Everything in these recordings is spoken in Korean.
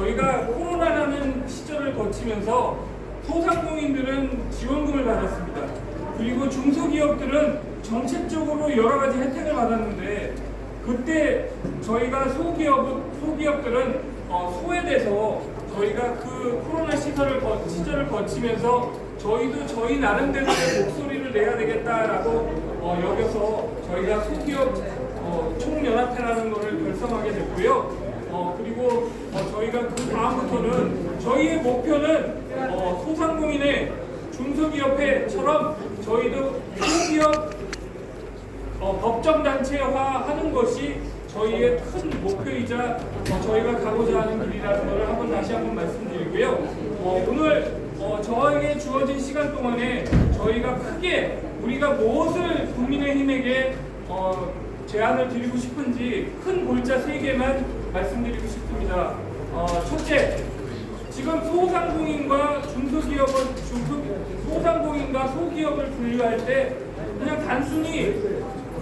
저희가 코로나라는 시절을 거치면서 소상공인들은 지원금을 받았습니다. 그리고 중소기업들은 정책적으로 여러 가지 혜택을 받았는데 그때 저희가 소기업 소기업들은 어, 소외돼서 저희가 그 코로나 시절을 거, 시절을 거치면서 저희도 저희 나름대로의 목소리를 내야 되겠다라고 어, 여겨서 저희가 소기업 어, 총연합회라는 것을 결성하게 됐고요. 어, 그리고 그 다음부터는 저희의 목표는 어, 소상공인의 중소기업회처럼 저희도 소기업 어, 법정단체화하는 것이 저희의 큰 목표이자 어, 저희가 가고자 하는 길이라는 것을 한번 다시 한번 말씀드리고요. 어, 오늘 어, 저에게 주어진 시간 동안에 저희가 크게 우리가 무엇을 국민의힘에게 어, 제안을 드리고 싶은지 큰 골자 세 개만 말씀드리고 싶습니다. 어, 첫째, 지금 소상공인과 중소기업은 중소, 소상공인과 소기업을 분류할 때 그냥 단순히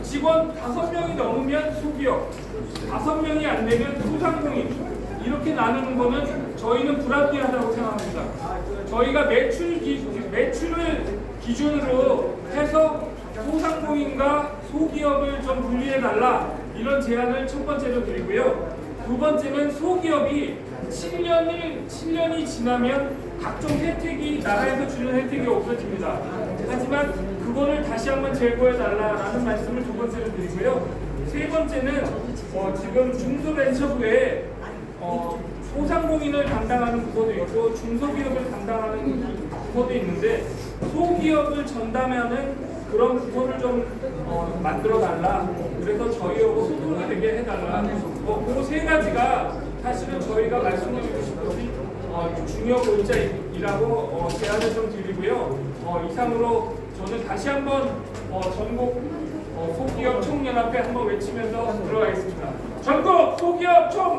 직원 다섯 명이 넘으면 소기업, 다섯 명이 안 되면 소상공인 이렇게 나누는 거는 저희는 불합리하다고 생각합니다. 저희가 매출 기, 매출을 기준으로 해서 소상공인과 소기업을 좀 분리해 달라 이런 제안을 첫 번째로 드리고요. 두 번째는 소기업이 7년이 7년이 지나면 각종 혜택이 나라에서 주는 혜택이 없어집니다. 하지만 그거를 다시 한번 제고해 달라라는 말씀을 두 번째로 드리고요. 세 번째는 어, 지금 중소벤처부에 어, 소상공인을 담당하는 부서도 있고 중소기업을 담당하는 부서도 있는데 소기업을 전담하는 그런 부서를 좀 어, 만들어 달라. 그래서 소통이 되게 해달라. 뭐, 그세 가지가 사실은 저희가 말씀드리고 싶은 어, 중요 골자이라고 어, 제안을 좀 드리고요. 어, 이상으로 저는 다시 한번 어, 전국 어, 소기업 총연합회 한번 외치면서 들어가겠습니다. 전국 소기업! 전국